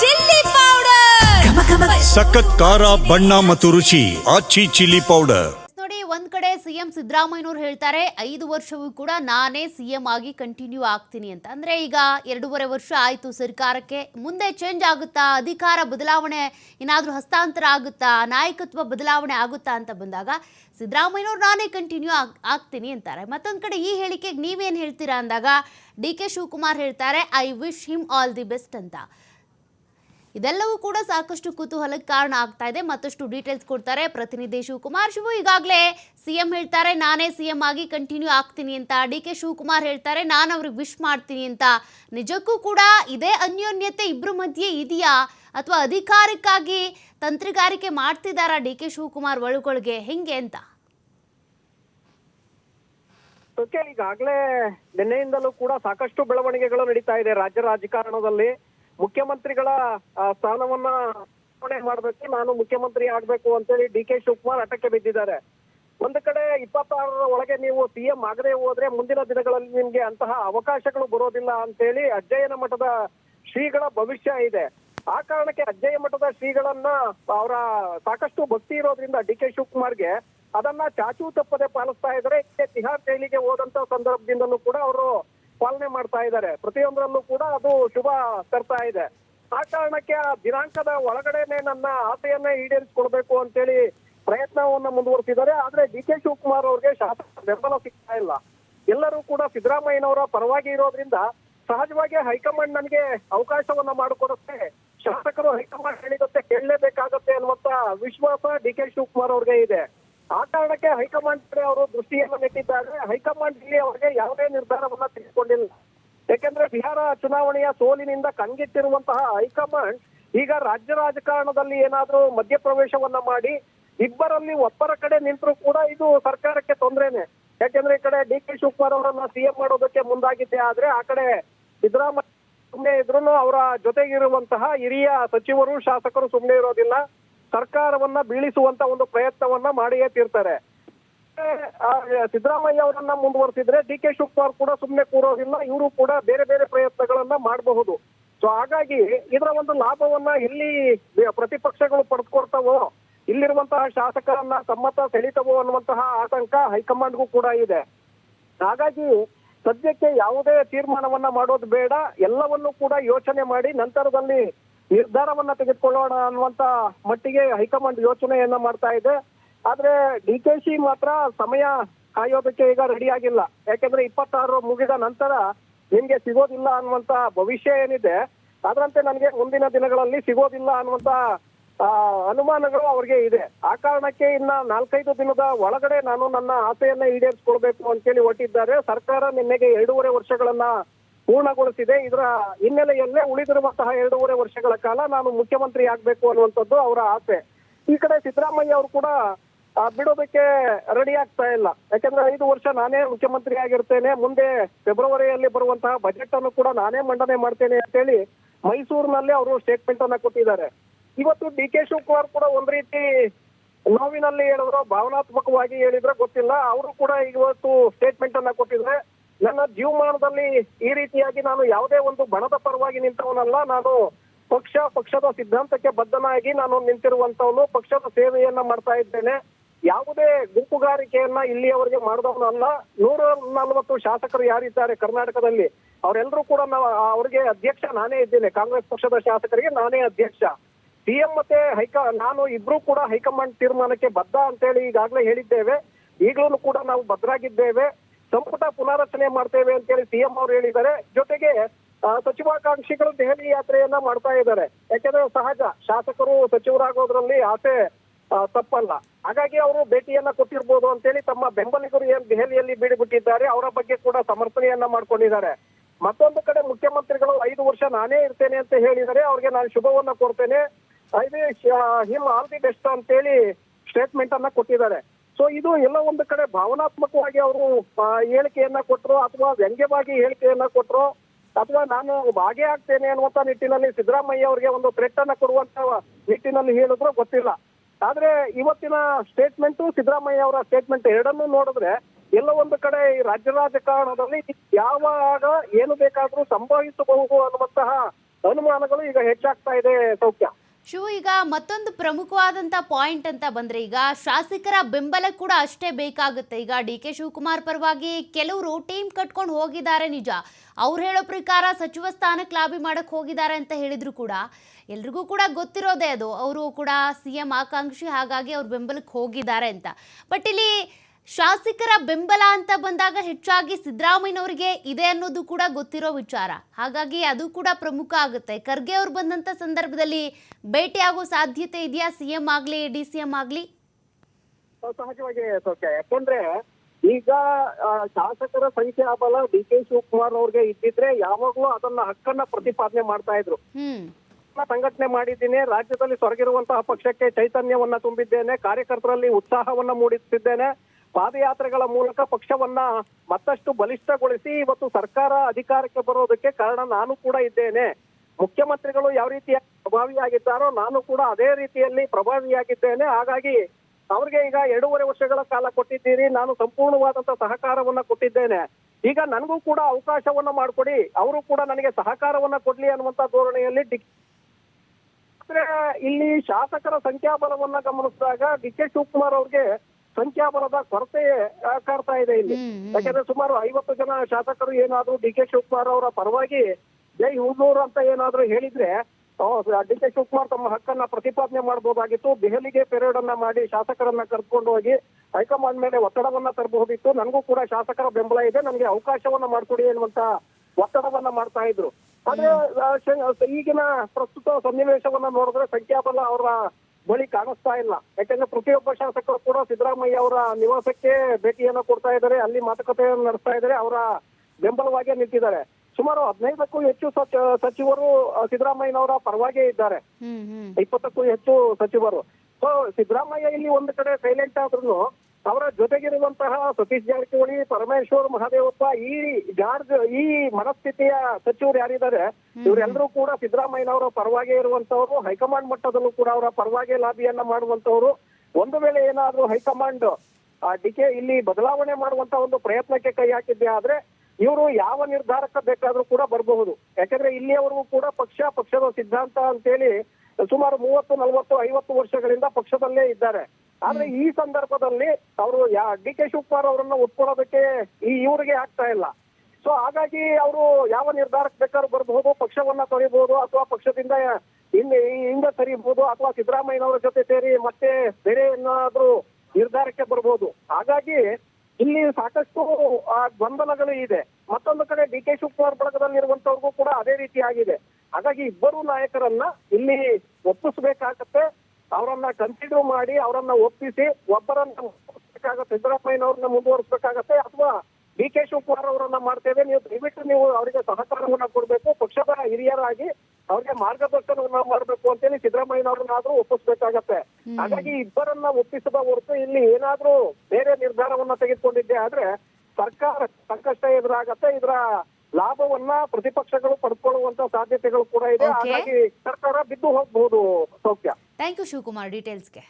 Chilli powder. ಸಖತ್ ಖಾರ ಬಣ್ಣ ಮತ್ತು ರುಚಿ ಆಚಿ ಚಿಲ್ಲಿ ಪೌಡರ್. ನೋಡಿ ಒಂದ್ ಕಡೆ ಸಿಎಂ ಸಿದ್ದರಾಮಯ್ಯನವರು ಹೇಳ್ತಾರೆ ಐದು ವರ್ಷವೂ ಕೂಡ ನಾನೇ ಸಿಎಂ ಆಗಿ ಕಂಟಿನ್ಯೂ ಆಗ್ತೀನಿ ಅಂತ. ಅಂದ್ರೆ ಈಗ ಎರಡೂವರೆ ವರ್ಷ ಆಯ್ತು ಸರ್ಕಾರಕ್ಕೆ ಮುಂದೆ ಚೇಂಜ್ ಆಗುತ್ತಾ ಅಧಿಕಾರ ಬದಲಾವಣೆ ಏನಾದ್ರೂ ಹಸ್ತಾಂತರ ಆಗುತ್ತಾ ನಾಯಕತ್ವ ಬದಲಾವಣೆ ಆಗುತ್ತಾ ಅಂತ ಬಂದಾಗ ಸಿದ್ದರಾಮಯ್ಯನವ್ರು ನಾನೇ ಕಂಟಿನ್ಯೂ ಆಗ್ ಆಗ್ತೀನಿ ಅಂತಾರೆ. ಮತ್ತೊಂದು ಕಡೆ ಈ ಹೇಳಿಕೆಗೆ ನೀವೇನು ಹೇಳ್ತೀರಾ ಅಂದಾಗ ಡಿ ಕೆ ಶಿವಕುಮಾರ್ ಹೇಳ್ತಾರೆ I wish him all the best ಅಂತ. ಇದೆಲ್ಲವೂ ಕೂಡ ಸಾಕಷ್ಟು ಕುತೂಹಲಕ್ಕೆ ಕಾರಣ ಆಗ್ತಾ ಇದೆ. ಮತ್ತಷ್ಟು ಡೀಟೇಲ್ಸ್ ಕೊಡ್ತಾರೆ ಪ್ರತಿನಿಧಿ ಶಿವಕುಮಾರ್. ಶಿವು, ಈಗಾಗಲೇ ಸಿಎಂ ಹೇಳ್ತಾರೆ, ನಾನೇ ಸಿಎಂ ಆಗಿ ಕಂಟಿನ್ಯೂ ಆಗ್ತೀನಿ ಅಂತ ಡಿ ಕೆ ಶಿವಕುಮಾರ್ ಹೇಳ್ತಾರೆ. ನಾನು ಅವ್ರಿಗೆ ವಿಶ್ ಮಾಡ್ತೀನಿ ಅಂತ. ನಿಜಕ್ಕೂ ಕೂಡ ಇದೇ ಅನ್ಯೋನ್ಯತೆ ಇಬ್ಬರ ಮಧ್ಯೆ ಇದೆಯಾ? ಅಥವಾ ಅಧಿಕಾರಕ್ಕಾಗಿ ತಂತ್ರಗಾರಿಕೆ ಮಾಡ್ತಿದ್ದಾರಾ ಡಿ ಕೆ ಶಿವಕುಮಾರ್ ಒಳಗೊಳಗೆ ಹೆಂಗೆ ಅಂತ? ಈಗಾಗಲೇ ನಿನ್ನೆಯಿಂದಲೂ ಕೂಡ ಸಾಕಷ್ಟು ಬೆಳವಣಿಗೆಗಳು ನಡೀತಾ ಇದೆ ರಾಜ್ಯ ರಾಜಕಾರಣದಲ್ಲಿ. ಮುಖ್ಯಮಂತ್ರಿಗಳ ಸ್ಥಾನವನ್ನ ಮಾಡ್ಬೇಕು, ನಾನು ಮುಖ್ಯಮಂತ್ರಿ ಆಗ್ಬೇಕು ಅಂತೇಳಿ ಡಿ ಕೆ ಶಿವಕುಮಾರ್ ಹಠಕ್ಕೆ ಬಿದ್ದಿದ್ದಾರೆ. ಒಂದು ಕಡೆ ಇಪ್ಪತ್ತಾರರ ಒಳಗೆ ನೀವು ಸಿಎಂ ಆಗದೆ ಹೋದ್ರೆ ಮುಂದಿನ ದಿನಗಳಲ್ಲಿ ನಿಮ್ಗೆ ಅಂತಹ ಅವಕಾಶಗಳು ಬರೋದಿಲ್ಲ ಅಂತೇಳಿ ಅಜ್ಜಯ್ಯನ ಮಠದ ಶ್ರೀಗಳ ಭವಿಷ್ಯ ಇದೆ. ಆ ಕಾರಣಕ್ಕೆ ಅಜ್ಜಯ್ಯ ಮಠದ ಶ್ರೀಗಳನ್ನ ಅವರ ಸಾಕಷ್ಟು ಭಕ್ತಿ ಇರೋದ್ರಿಂದ ಡಿ ಕೆ ಶಿವಕುಮಾರ್ಗೆ ಅದನ್ನ ಚಾಚೂ ತಪ್ಪದೆ ಪಾಲಿಸ್ತಾ ಇದ್ದಾರೆ. ಈಗ ತಿಹಾರ್ ಜೈಲಿಗೆ ಹೋದಂತ ಸಂದರ್ಭದಿಂದಲೂ ಕೂಡ ಅವರು ಪಾಲನೆ ಮಾಡ್ತಾ ಇದ್ದಾರೆ. ಪ್ರತಿಯೊಂದರಲ್ಲೂ ಕೂಡ ಅದು ಶುಭ ತರ್ತಾ ಇದೆ. ಆ ಕಾರಣಕ್ಕೆ ಆ ದಿನಾಂಕದ ಒಳಗಡೆನೆ ನನ್ನ ಆಸೆಯನ್ನ ಈಡೇರಿಸಿಕೊಡ್ಬೇಕು ಅಂತೇಳಿ ಪ್ರಯತ್ನವನ್ನ ಮುಂದುವರಿಸಿದ್ದಾರೆ. ಆದ್ರೆ ಡಿ ಕೆ ಶಿವಕುಮಾರ್ ಅವ್ರಿಗೆ ಶಾಸಕ ಬೆಂಬಲ ಸಿಗ್ತಾ ಇಲ್ಲ. ಎಲ್ಲರೂ ಕೂಡ ಸಿದ್ದರಾಮಯ್ಯನವರ ಪರವಾಗಿ ಇರೋದ್ರಿಂದ ಸಹಜವಾಗಿ ಹೈಕಮಾಂಡ್ ನನಗೆ ಅವಕಾಶವನ್ನ ಮಾಡಿಕೊಡುತ್ತೆ. ಶಾಸಕರು ಹೈಕಮಾಂಡ್ ಹೇಳಿದಂತೆ ಕೇಳಲೇಬೇಕಾಗತ್ತೆ ಅನ್ನುವಂತ ವಿಶ್ವಾಸ ಡಿ ಕೆ ಶಿವಕುಮಾರ್ ಅವ್ರಿಗೆ ಇದೆ. ಆ ಕಾರಣಕ್ಕೆ ಹೈಕಮಾಂಡ್ ಕಡೆ ಅವರು ದೃಷ್ಟಿಯನ್ನು ನೆಟ್ಟಿದ್ದಾರೆ. ಹೈಕಮಾಂಡ್ ಇಲ್ಲಿ ಅವರಿಗೆ ಯಾವುದೇ ನಿರ್ಧಾರವನ್ನ ತೆಗೆದುಕೊಂಡಿಲ್ಲ. ಯಾಕೆಂದ್ರೆ ಬಿಹಾರ ಚುನಾವಣೆಯ ಸೋಲಿನಿಂದ ಕಂಗೆಟ್ಟಿರುವಂತಹ ಹೈಕಮಾಂಡ್ ಈಗ ರಾಜ್ಯ ರಾಜಕಾರಣದಲ್ಲಿ ಏನಾದ್ರೂ ಮಧ್ಯಪ್ರವೇಶವನ್ನ ಮಾಡಿ ಇಬ್ಬರಲ್ಲಿ ಒಬ್ಬರ ಕಡೆ ನಿಂತರೂ ಕೂಡ ಇದು ಸರ್ಕಾರಕ್ಕೆ ತೊಂದರೆನೆ. ಯಾಕೆಂದ್ರೆ ಈ ಕಡೆ ಡಿ ಕೆ ಶಿವಕುಮಾರ್ ಅವರನ್ನ ಸಿಎಂ ಮಾಡೋದಕ್ಕೆ ಮುಂದಾಗಿದ್ದೆ ಆದ್ರೆ ಆ ಕಡೆ ಸಿದ್ದರಾಮಯ್ಯ ಸುಮ್ಮನೆ ಇದ್ರು ಅವರ ಜೊತೆಗಿರುವಂತಹ ಹಿರಿಯ ಸಚಿವರು, ಶಾಸಕರು ಸುಮ್ಮನೆ ಇರೋದಿಲ್ಲ. ಸರ್ಕಾರವನ್ನ ಬೀಳಿಸುವಂತ ಒಂದು ಪ್ರಯತ್ನವನ್ನ ಮಾಡಿಯೇ ತೀರ್ತಾರೆ. ಸಿದ್ದರಾಮಯ್ಯ ಅವರನ್ನ ಮುಂದುವರೆಸಿದ್ರೆ ಡಿ ಕೆ ಶಿವಕುಮಾರ್ ಕೂಡ ಸುಮ್ಮನೆ ಕೂರೋದಿಲ್ಲ, ಇವರು ಕೂಡ ಬೇರೆ ಬೇರೆ ಪ್ರಯತ್ನಗಳನ್ನ ಮಾಡಬಹುದು. ಸೊ ಹಾಗಾಗಿ ಇದರ ಒಂದು ಲಾಭವನ್ನ ಎಲ್ಲಿ ಪ್ರತಿಪಕ್ಷಗಳು ಪಡೆದುಕೊಡ್ತಾವೋ ಇಲ್ಲಿರುವಂತಹ ಶಾಸಕರನ್ನ ಸಮ್ಮತ ಸೆಳಿತವೋ ಅನ್ನುವಂತಹ ಆತಂಕ ಹೈಕಮಾಂಡ್ಗೂ ಕೂಡ ಇದೆ. ಹಾಗಾಗಿ ಸದ್ಯಕ್ಕೆ ಯಾವುದೇ ತೀರ್ಮಾನವನ್ನ ಮಾಡೋದು ಬೇಡ, ಎಲ್ಲವನ್ನೂ ಕೂಡ ಯೋಚನೆ ಮಾಡಿ ನಂತರದಲ್ಲಿ ನಿರ್ಧಾರವನ್ನ ತೆಗೆದುಕೊಳ್ಳೋಣ ಅನ್ನುವಂತ ಮಟ್ಟಿಗೆ ಹೈಕಮಾಂಡ್ ಯೋಚನೆಯನ್ನ ಮಾಡ್ತಾ ಇದೆ. ಆದ್ರೆ ಡಿ ಕೆ ಸಿ ಮಾತ್ರ ಸಮಯ ಕಾಯೋದಕ್ಕೆ ಈಗ ರೆಡಿ ಆಗಿಲ್ಲ. ಯಾಕೆಂದ್ರೆ ಇಪ್ಪತ್ತಾರು ಮುಗಿದ ನಂತರ ನಿಮ್ಗೆ ಸಿಗೋದಿಲ್ಲ ಅನ್ನುವಂತ ಭವಿಷ್ಯ ಏನಿದೆ. ಅದರಂತೆ ನನಗೆ ಮುಂದಿನ ದಿನಗಳಲ್ಲಿ ಸಿಗೋದಿಲ್ಲ ಅನ್ನುವಂತ ಅನುಮಾನಗಳು ಅವ್ರಿಗೆ ಇದೆ. ಆ ಕಾರಣಕ್ಕೆ ಇನ್ನ ನಾಲ್ಕೈದು ದಿನದ ಒಳಗಡೆ ನಾನು ನನ್ನ ಆಸೆಯನ್ನ ಈಡೇರಿಸ್ಕೊಳ್ಬೇಕು ಅಂತೇಳಿ ಹೊಟ್ಟಿದ್ದಾರೆ ಸರ್ಕಾರ ನಿನ್ನೆಗೆ ಎರಡೂವರೆ ವರ್ಷಗಳನ್ನ ಪೂರ್ಣಗೊಳಿಸಿದೆ. ಇದರ ಹಿನ್ನೆಲೆಯಲ್ಲೇ ಉಳಿದಿರುವಂತಹ ಎರಡೂವರೆ ವರ್ಷಗಳ ಕಾಲ ನಾನು ಮುಖ್ಯಮಂತ್ರಿ ಆಗ್ಬೇಕು ಅನ್ನುವಂಥದ್ದು ಅವರ ಆಸೆ. ಈ ಕಡೆ ಸಿದ್ದರಾಮಯ್ಯ ಅವರು ಕೂಡ ಬಿಡೋದಕ್ಕೆ ರೆಡಿ ಆಗ್ತಾ ಇಲ್ಲ. ಯಾಕಂದ್ರೆ ಐದು ವರ್ಷ ನಾನೇ ಮುಖ್ಯಮಂತ್ರಿ ಆಗಿರ್ತೇನೆ. ಮುಂದೆ ಫೆಬ್ರವರಿಯಲ್ಲಿ ಬರುವಂತಹ ಬಜೆಟ್ ಅನ್ನು ಕೂಡ ನಾನೇ ಮಂಡನೆ ಮಾಡ್ತೇನೆ ಅಂತ ಹೇಳಿ ಮೈಸೂರಿನಲ್ಲಿ ಅವರು ಸ್ಟೇಟ್ಮೆಂಟ್ ಅನ್ನ ಕೊಟ್ಟಿದ್ದಾರೆ. ಇವತ್ತು ಡಿ ಕೆ ಶಿವಕುಮಾರ್ ಕೂಡ ಒಂದ್ ರೀತಿ ನೋವಿನಲ್ಲಿ ಹೇಳಿದ್ರು, ಭಾವನಾತ್ಮಕವಾಗಿ ಹೇಳಿದ್ರೆ, ಗೊತ್ತಿಲ್ಲ. ಅವರು ಕೂಡ ಇವತ್ತು ಸ್ಟೇಟ್ಮೆಂಟ್ ಅನ್ನ ಕೊಟ್ಟಿದ್ರೆ ನನ್ನ ಜೀವಮಾನದಲ್ಲಿ ಈ ರೀತಿಯಾಗಿ ನಾನು ಯಾವುದೇ ಒಂದು ಬಣದ ಪರವಾಗಿ ನಿಂತವನಲ್ಲ, ನಾನು ಪಕ್ಷ, ಪಕ್ಷದ ಸಿದ್ಧಾಂತಕ್ಕೆ ಬದ್ಧನಾಗಿ ನಾನು ನಿಂತಿರುವಂತವನು ಪಕ್ಷದ ಸೇವೆಯನ್ನ ಮಾಡ್ತಾ ಇದ್ದೇನೆ. ಯಾವುದೇ ಗುಂಪುಗಾರಿಕೆಯನ್ನ ಇಲ್ಲಿಯವರೆಗೆ ಮಾಡಿದವನಲ್ಲ. ನೂರ ನಲ್ವತ್ತು ಶಾಸಕರು ಯಾರಿದ್ದಾರೆ ಕರ್ನಾಟಕದಲ್ಲಿ, ಅವರೆಲ್ಲರೂ ಕೂಡ ನಾವು ಅವರಿಗೆ ಅಧ್ಯಕ್ಷ ನಾನೇ ಇದ್ದೇನೆ. ಕಾಂಗ್ರೆಸ್ ಪಕ್ಷದ ಶಾಸಕರಿಗೆ ನಾನೇ ಅಧ್ಯಕ್ಷ. ಸಿಎಂ ಮತ್ತೆ ಹೈಕ, ನಾನು ಇಬ್ರು ಕೂಡ ಹೈಕಮಾಂಡ್ ತೀರ್ಮಾನಕ್ಕೆ ಬದ್ಧ ಅಂತೇಳಿ ಈಗಾಗಲೇ ಹೇಳಿದ್ದೇವೆ. ಈಗಲೂ ಕೂಡ ನಾವು ಭದ್ರಾಗಿದ್ದೇವೆ. ಸಂಪುಟ ಪುನಾರಚನೆ ಮಾಡ್ತೇವೆ ಅಂತೇಳಿ ಸಿಎಂ ಅವರು ಹೇಳಿದ್ದಾರೆ. ಜೊತೆಗೆ ಸಚಿವಾಕಾಂಕ್ಷಿಗಳು ದೆಹಲಿ ಯಾತ್ರೆಯನ್ನ ಮಾಡ್ತಾ ಇದ್ದಾರೆ. ಯಾಕೆಂದ್ರೆ ಸಹಜ, ಶಾಸಕರು ಸಚಿವರಾಗೋದ್ರಲ್ಲಿ ಆಸೆ ತಪ್ಪಲ್ಲ. ಹಾಗಾಗಿ ಅವರು ಭೇಟಿಯನ್ನ ಕೊಟ್ಟಿರ್ಬೋದು ಅಂತೇಳಿ ತಮ್ಮ ಬೆಂಬಲಿಗರು ಏನ್ ದೆಹಲಿಯಲ್ಲಿ ಬೀಡ್ಬಿಟ್ಟಿದ್ದಾರೆ ಅವರ ಬಗ್ಗೆ ಕೂಡ ಸಮರ್ಥನೆಯನ್ನ ಮಾಡ್ಕೊಂಡಿದ್ದಾರೆ. ಮತ್ತೊಂದು ಕಡೆ ಮುಖ್ಯಮಂತ್ರಿಗಳು ಐದು ವರ್ಷ ನಾನೇ ಇರ್ತೇನೆ ಅಂತ ಹೇಳಿದರೆ ಅವ್ರಿಗೆ ನಾನು ಶುಭವನ್ನ ಕೊಡ್ತೇನೆ I wish him all the best ಅಂತೇಳಿ ಸ್ಟೇಟ್ಮೆಂಟ್ ಅನ್ನ ಕೊಟ್ಟಿದ್ದಾರೆ. ಸೊ ಇದು ಎಲ್ಲ ಒಂದು ಕಡೆ ಭಾವನಾತ್ಮಕವಾಗಿ ಅವರು ಹೇಳಿಕೆಯನ್ನ ಕೊಟ್ಟರು ಅಥವಾ ವ್ಯಂಗ್ಯವಾಗಿ ಹೇಳಿಕೆಯನ್ನ ಕೊಟ್ಟರು ಅಥವಾ ನಾನು ಭಾಗಿಯಾಗ್ತೇನೆ ಅನ್ನುವಂತ ನಿಟ್ಟಿನಲ್ಲಿ ಸಿದ್ದರಾಮಯ್ಯ ಅವರಿಗೆ ಒಂದು ಥ್ರೆಟ್ ಅನ್ನ ಕೊಡುವಂತ ನಿಟ್ಟಿನಲ್ಲಿ ಹೇಳಿದ್ರು ಗೊತ್ತಿಲ್ಲ. ಆದ್ರೆ ಇವತ್ತಿನ ಸ್ಟೇಟ್ಮೆಂಟ್ ಸಿದ್ದರಾಮಯ್ಯ ಅವರ ಸ್ಟೇಟ್ಮೆಂಟ್ ಎರಡನ್ನೂ ನೋಡಿದ್ರೆ ಎಲ್ಲ ಒಂದು ಕಡೆ ಈ ರಾಜ್ಯ ರಾಜಕಾರಣದಲ್ಲಿ ಯಾವಾಗ ಏನು ಬೇಕಾದ್ರೂ ಸಂಭವಿಸಬಹುದು ಅನ್ನುವಂತಹ ಅನುಮಾನಗಳು ಈಗ ಹೆಚ್ಚಾಗ್ತಾ ಇದೆ ಸೌಖ್ಯ. ಶಿವು, ಈಗ ಮತ್ತೊಂದು ಪ್ರಮುಖವಾದಂಥ ಪಾಯಿಂಟ್ ಅಂತ ಬಂದರೆ ಈಗ ಶಾಸಕರ ಬೆಂಬಲ ಕೂಡ ಅಷ್ಟೇ ಬೇಕಾಗುತ್ತೆ. ಈಗ ಡಿ ಕೆ ಶಿವಕುಮಾರ್ ಪರವಾಗಿ ಕೆಲವರು ಟೀಮ್ ಕಟ್ಕೊಂಡು ಹೋಗಿದ್ದಾರೆ ನಿಜ. ಅವ್ರು ಹೇಳೋ ಪ್ರಕಾರ ಸಚಿವ ಸ್ಥಾನಕ್ಕೆ ಲಾಬಿ ಮಾಡೋಕ್ಕೆ ಹೋಗಿದ್ದಾರೆ ಅಂತ ಹೇಳಿದ್ರು ಕೂಡ. ಎಲ್ರಿಗೂ ಕೂಡ ಗೊತ್ತಿರೋದೇ ಅದು. ಅವರು ಕೂಡ ಸಿ ಎಂ ಆಕಾಂಕ್ಷಿ ಹಾಗಾಗಿ ಅವ್ರ ಬೆಂಬಲಕ್ಕೆ ಹೋಗಿದ್ದಾರೆ ಅಂತ. ಬಟ್ ಇಲ್ಲಿ ಶಾಸಕರ ಬೆಂಬಲ ಅಂತ ಬಂದಾಗ ಹೆಚ್ಚಾಗಿ ಸಿದ್ದರಾಮಯ್ಯನವರಿಗೆ ಇದೆ ಅನ್ನೋದು ಕೂಡ ಗೊತ್ತಿರೋ ವಿಚಾರ. ಹಾಗಾಗಿ ಅದು ಕೂಡ ಪ್ರಮುಖ ಆಗುತ್ತೆ. ಖರ್ಗೆ ಅವ್ರು ಬಂದಂತ ಸಂದರ್ಭದಲ್ಲಿ ಭೇಟಿಯಾಗೋ ಸಾಧ್ಯತೆ ಇದೆಯಾ? ಸಿಎಂ ಆಗ್ಲಿ ಡಿ ಸಿ ಎಂ ಆಗಲಿ? ಸಹಜವಾಗಿ ಸೌಖ್ಯ ಯಾಕಂದ್ರೆ ಈಗ ಶಾಸಕರ ಶಾಸಕರ ಸಂಖ್ಯಾಬಲ ಡಿ ಕೆ ಶಿವಕುಮಾರ್ ಅವ್ರಿಗೆ ಇದ್ದಿದ್ರೆ ಯಾವಾಗ್ಲೂ ಅದನ್ನ ಹಕ್ಕನ್ನ ಪ್ರತಿಪಾದನೆ ಮಾಡ್ತಾ ಇದ್ರು. ಸಂಘಟನೆ ಮಾಡಿದ್ದೀನಿ ರಾಜ್ಯದಲ್ಲಿ ಸೊರಗಿರುವಂತಹ ಪಕ್ಷಕ್ಕೆ ಚೈತನ್ಯವನ್ನ ತುಂಬಿದ್ದೇನೆ ಕಾರ್ಯಕರ್ತರಲ್ಲಿ ಉತ್ಸಾಹವನ್ನ ಮೂಡಿಸುತ್ತಿದ್ದೇನೆ ಪಾದಯಾತ್ರೆಗಳ ಮೂಲಕ ಪಕ್ಷವನ್ನ ಮತ್ತಷ್ಟು ಬಲಿಷ್ಠಗೊಳಿಸಿ ಇವತ್ತು ಸರ್ಕಾರ ಅಧಿಕಾರಕ್ಕೆ ಬರೋದಕ್ಕೆ ಕಾರಣ ನಾನು ಕೂಡ ಇದ್ದೇನೆ. ಮುಖ್ಯಮಂತ್ರಿಗಳು ಯಾವ ರೀತಿಯ ಪ್ರಭಾವಿಯಾಗಿದ್ದಾರೋ ನಾನು ಕೂಡ ಅದೇ ರೀತಿಯಲ್ಲಿ ಪ್ರಭಾವಿಯಾಗಿದ್ದೇನೆ. ಹಾಗಾಗಿ ಅವ್ರಿಗೆ ಈಗ ಎರಡೂವರೆ ವರ್ಷಗಳ ಕಾಲ ಕೊಟ್ಟಿದ್ದೀರಿ. ನಾನು ಸಂಪೂರ್ಣವಾದಂತಹ ಸಹಕಾರವನ್ನ ಕೊಟ್ಟಿದ್ದೇನೆ. ಈಗ ನನಗೂ ಕೂಡ ಅವಕಾಶವನ್ನ ಮಾಡಿಕೊಡಿ. ಅವರು ಕೂಡ ನನಗೆ ಸಹಕಾರವನ್ನ ಕೊಡ್ಲಿ ಅನ್ನುವಂತ ಧೋರಣೆಯಲ್ಲಿ ಡಿ ಇಲ್ಲಿ ಶಾಸಕರ ಸಂಖ್ಯಾಬಲವನ್ನ ಗಮನಿಸಿದಾಗ ಡಿ ಕೆ ಶಿವಕುಮಾರ್ ಅವ್ರಿಗೆ ಸಂಖ್ಯಾಬಲದ ಕೊರತೆ ಕಾಡ್ತಾ ಇದೆ ಇಲ್ಲಿ. ಯಾಕಂದ್ರೆ ಸುಮಾರು ಐವತ್ತು ಜನ ಶಾಸಕರು ಏನಾದ್ರು ಡಿ ಕೆ ಶಿವಕುಮಾರ್ ಅವರ ಪರವಾಗಿ ಜೈ ಹುಣ್ಣೂರು ಅಂತ ಏನಾದ್ರು ಹೇಳಿದ್ರೆ ಡಿ ಕೆ ಶಿವಕುಮಾರ್ ತಮ್ಮ ಹಕ್ಕನ್ನ ಪ್ರತಿಪಾದನೆ ಮಾಡಬಹುದಾಗಿತ್ತು ದೆಹಲಿಗೆ ಪೆರೇಡ್ ಅನ್ನ ಮಾಡಿ ಶಾಸಕರನ್ನ ಕರ್ಕೊಂಡು ಹೋಗಿ ಹೈಕಮಾಂಡ್ ಮೇಲೆ ಒತ್ತಡವನ್ನ ತರಬಹುದಿತ್ತು. ನನಗೂ ಕೂಡ ಶಾಸಕರ ಬೆಂಬಲ ಇದೆ. ನನಗೆ ಅವಕಾಶವನ್ನ ಮಾಡ್ಕೊಡಿ ಅನ್ನುವಂತ ಒತ್ತಡವನ್ನ ಮಾಡ್ತಾ ಇದ್ರು. ಆದ್ರೆ ಈಗಿನ ಪ್ರಸ್ತುತ ಸನ್ನಿವೇಶವನ್ನ ನೋಡಿದ್ರೆ ಸಂಖ್ಯಾಬಲ ಅವರ ಬಳಿ ಕಾಣಿಸ್ತಾ ಇಲ್ಲ. ಯಾಕಂದ್ರೆ ಪ್ರತಿಯೊಬ್ಬ ಶಾಸಕರು ಕೂಡ ಸಿದ್ದರಾಮಯ್ಯ ಅವರ ನಿವಾಸಕ್ಕೆ ಭೇಟಿಯನ್ನು ಕೊಡ್ತಾ ಇದ್ದಾರೆ. ಅಲ್ಲಿ ಮಾತುಕತೆಯನ್ನು ನಡೆಸ್ತಾ ಇದ್ದಾರೆ. ಅವರ ಬೆಂಬಲವಾಗಿ ನಿಂತಿದ್ದಾರೆ. ಸುಮಾರು ಹದಿನೈದಕ್ಕೂ ಹೆಚ್ಚು ಸಚ- ಸಚಿವರು ಸಿದ್ದರಾಮಯ್ಯನವರ ಪರವಾಗಿ ಇದ್ದಾರೆ. ಇಪ್ಪತ್ತಕ್ಕೂ ಹೆಚ್ಚು ಸಚಿವರು. ಸೊ ಸಿದ್ದರಾಮಯ್ಯ ಇಲ್ಲಿ ಒಂದು ಕಡೆ ಸೈಲೆಂಟ್ ಆದ್ರೂ ಅವರ ಜೊತೆಗಿರುವಂತಹ ಸತೀಶ್ ಜಾರಕಿಹೊಳಿ ಪರಮೇಶ್ವರ್ ಮಹಾದೇವಪ್ಪ ಈ ಜಾರ್ಜ್ ಈ ಮನಸ್ಥಿತಿಯ ಸಚಿವರು ಯಾರಿದ್ದಾರೆ ಇವರೆಲ್ಲರೂ ಕೂಡ ಸಿದ್ದರಾಮಯ್ಯನವರ ಪರವಾಗೇ ಇರುವಂತವರು ಹೈಕಮಾಂಡ್ ಮಟ್ಟದಲ್ಲೂ ಕೂಡ ಅವರ ಪರವಾಗಿ ಲಾಬಿಯನ್ನ ಮಾಡುವಂತವರು. ಒಂದು ವೇಳೆ ಏನಾದ್ರೂ ಹೈಕಮಾಂಡ್ ಡಿ ಕೆ ಇಲ್ಲಿ ಬದಲಾವಣೆ ಮಾಡುವಂತ ಒಂದು ಪ್ರಯತ್ನಕ್ಕೆ ಕೈ ಹಾಕಿದ್ದೆ ಆದ್ರೆ ಇವರು ಯಾವ ನಿರ್ಧಾರಕ್ಕೆ ಬೇಕಾದ್ರೂ ಕೂಡ ಬರಬಹುದು. ಯಾಕಂದ್ರೆ ಇಲ್ಲಿಯವರೆಗೂ ಕೂಡ ಪಕ್ಷ ಪಕ್ಷದ ಸಿದ್ಧಾಂತ ಅಂತೇಳಿ ಸುಮಾರು ಮೂವತ್ತು, ನಲವತ್ತು, ಐವತ್ತು ವರ್ಷಗಳಿಂದ ಪಕ್ಷದಲ್ಲೇ ಇದ್ದಾರೆ. ಆದ್ರೆ ಈ ಸಂದರ್ಭದಲ್ಲಿ ಅವರು ಡಿ ಕೆ ಶಿವಕುಮಾರ್ ಅವರನ್ನ ಒಪ್ಕೊಳ್ಳೋದಕ್ಕೆ ಈ ಇವರಿಗೆ ಆಗ್ತಾ ಇಲ್ಲ. ಸೊ ಹಾಗಾಗಿ ಅವರು ಯಾವ ನಿರ್ಧಾರಕ್ಕೆ ಬೇಕಾದ್ರೂ ಬರಬಹುದು, ಪಕ್ಷವನ್ನ ತೊಳಿಬಹುದು ಅಥವಾ ಪಕ್ಷದಿಂದ ಹಿಂದೆ ಹಿಂದೆ ಸರಿಬಹುದು ಅಥವಾ ಸಿದ್ದರಾಮಯ್ಯನವರ ಜೊತೆ ಸೇರಿ ಮತ್ತೆ ಬೇರೆ ಏನಾದ್ರೂ ನಿರ್ಧಾರಕ್ಕೆ ಬರಬಹುದು. ಹಾಗಾಗಿ ಇಲ್ಲಿ ಸಾಕಷ್ಟು ಆ, ಗೊಂದಲಗಳು ಇದೆ. ಮತ್ತೊಂದು ಕಡೆ ಡಿ ಕೆ ಶಿವಕುಮಾರ್ ಬಳಗದಲ್ಲಿರುವಂತವ್ರಿಗೂ ಕೂಡ ಅದೇ ರೀತಿ ಆಗಿದೆ ಹಾಗಾಗಿ ಇಬ್ಬರು ನಾಯಕರನ್ನ ಇಲ್ಲಿ ಒಪ್ಪಿಸ್ಬೇಕಾಗತ್ತೆ. ಅವರನ್ನ ಕನ್ಸಿಡರ್ ಮಾಡಿ ಅವರನ್ನ ಒಪ್ಪಿಸಿ ಒಬ್ಬರನ್ನ ಸಿದ್ದರಾಮಯ್ಯನವ್ರನ್ನ ಮುಂದುವರಿಸಬೇಕಾಗತ್ತೆ ಅಥವಾ ಡಿ ಕೆ ಶಿವಕುಮಾರ್ ಅವರನ್ನ ಮಾಡ್ತೇವೆ. ನೀವು ದಯವಿಟ್ಟು ನೀವು ಅವರಿಗೆ ಸಹಕಾರವನ್ನ ಕೊಡಬೇಕು. ಪಕ್ಷದ ಹಿರಿಯರಾಗಿ ಅವ್ರಿಗೆ ಮಾರ್ಗದರ್ಶನವನ್ನ ಮಾಡಬೇಕು ಅಂತೇಳಿ ಸಿದ್ದರಾಮಯ್ಯನವ್ರನ್ನಾದ್ರೂ ಒಪ್ಪಿಸ್ಬೇಕಾಗತ್ತೆ. ಹಾಗಾಗಿ ಇಬ್ಬರನ್ನ ಒಪ್ಪಿಸದ ಹೊರತು ಇಲ್ಲಿ ಏನಾದ್ರೂ ಬೇರೆ ನಿರ್ಧಾರವನ್ನ ತೆಗೆದುಕೊಂಡಿದ್ದೆ ಆದ್ರೆ ಸರ್ಕಾರ ಸಂಕಷ್ಟ ಎದುರಾಗತ್ತೆ ಇದರ ಲಾಭವನ್ನ ಪ್ರತಿಪಕ್ಷಗಳು ಪಡ್ಕೊಳ್ಳುವಂತ ಸಾಧ್ಯತೆಗಳು ಕೂಡ ಇದೆ. ಹಾಗಾಗಿ ಸರ್ಕಾರ ಬಿದ್ದು ಹೋಗಬಹುದು ಸೌಖ್ಯ. Thank you Shivakumar. ಡೀಟೇಲ್ಸ್ಗೆ